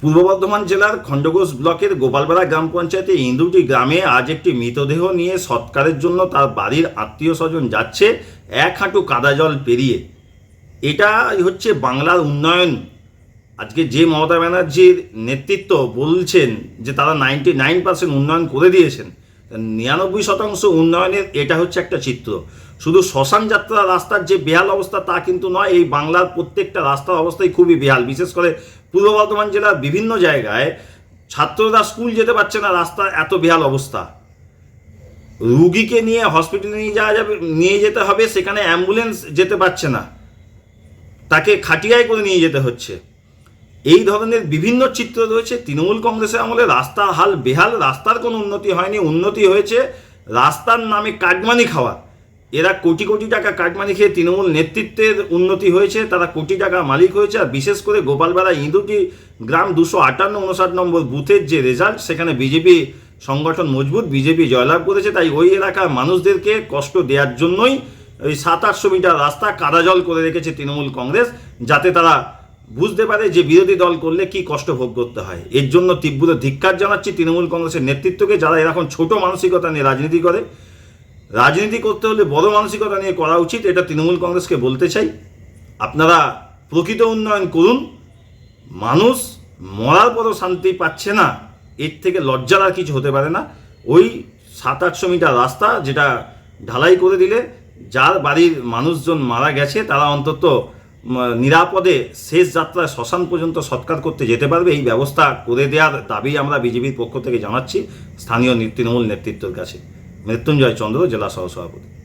পূর্ব বর্ধমান জেলার খণ্ডঘোষ ব্লকের গোপালপাড়া গ্রাম পঞ্চায়েতে ইন্দুটি গ্রামে আজ একটি মৃতদেহ নিয়ে সৎকারের জন্য তার বাড়ির আত্মীয় স্বজন যাচ্ছে, এক হাঁটু কাদা জল পেরিয়ে। এটা হচ্ছে বাংলার উন্নয়ন। আজকে যে মমতা ব্যানার্জির নেতৃত্ব বলছেন যে তারা নাইনটি নাইন পার্সেন্ট উন্নয়ন করে দিয়েছেন নিরানব্বই শতাংশ উন্নয়নের এটা হচ্ছে একটা চিত্র। শুধু শ্মশান যাত্রা রাস্তার যে বেহাল অবস্থা তা কিন্তু নয়, এই বাংলার প্রত্যেকটা রাস্তার অবস্থাই খুবই বেহাল। বিশেষ করে পূর্ব বর্ধমান জেলার বিভিন্ন জায়গায় ছাত্ররা স্কুল যেতে পারছে না, রাস্তার এত বেহাল অবস্থা। রুগীকে নিয়ে হসপিটালে নিয়ে যাওয়া যাবে, নিয়ে যেতে হবে, সেখানে অ্যাম্বুলেন্স যেতে পারছে না। তাকে খাটিয়ায় করে নিয়ে যেতে হচ্ছে। এই ধরনের বিভিন্ন চিত্র রয়েছে। তৃণমূল কংগ্রেসের আমলে রাস্তার হাল বেহাল, রাস্তার কোনো উন্নতি হয়নি। উন্নতি হয়েছে রাস্তার নামে কাটমানি খাওয়া। এরা কোটি কোটি টাকা কাটমানি খেয়ে তৃণমূল নেতৃত্বের উন্নতি হয়েছে, তারা কোটি টাকা মালিক হয়েছে। আর বিশেষ করে গোপালপাড়া ইঁদুটি গ্রাম দুশো আটান্ন উনষাট নম্বর বুথের যে রেজাল্ট, সেখানে বিজেপি সংগঠন মজবুত, বিজেপি জয়লাভ করেছে। তাই ওই এলাকার মানুষদেরকে কষ্ট দেওয়ার জন্যই ওই সাত আটশো মিটার রাস্তা কাদাজল করে রেখেছে তৃণমূল কংগ্রেস, যাতে তারা বুঝতে পারে যে বিরোধী দল করলে কি কষ্ট ভোগ করতে হয়। এর জন্য তীব্র ধিক্কার জানাচ্ছি তৃণমূল কংগ্রেসের নেতৃত্বকে, যারা এরকম ছোট মানসিকতা নিয়ে রাজনীতি করে। রাজনীতি করতে হলে বড় মানসিকতা নিয়ে করা উচিত, এটা তৃণমূল কংগ্রেসকে বলতে চাই। আপনারা প্রকৃত উন্নয়ন করুন। মানুষ মরার পরও শান্তি পাচ্ছে না, এর থেকে লজ্জার আর কিছু হতে পারে না। ওই সাত আটশো মিটার রাস্তা যেটা ঢালাই করে দিলে, যার বাড়ির মানুষজন মারা গেছে, তারা অন্তত নিরাপদে শেষ যাত্রায় শ্মশান পর্যন্ত সৎকার করতে যেতে পারবে, এই ব্যবস্থা করে দেওয়ার দাবি আমরা বিজেপির পক্ষ থেকে জানাচ্ছি, স্থানীয় তৃণমূল নেতৃত্বের কাছে। মৃত্যুঞ্জয় চন্দ্র, জেলা সহসভাপতি।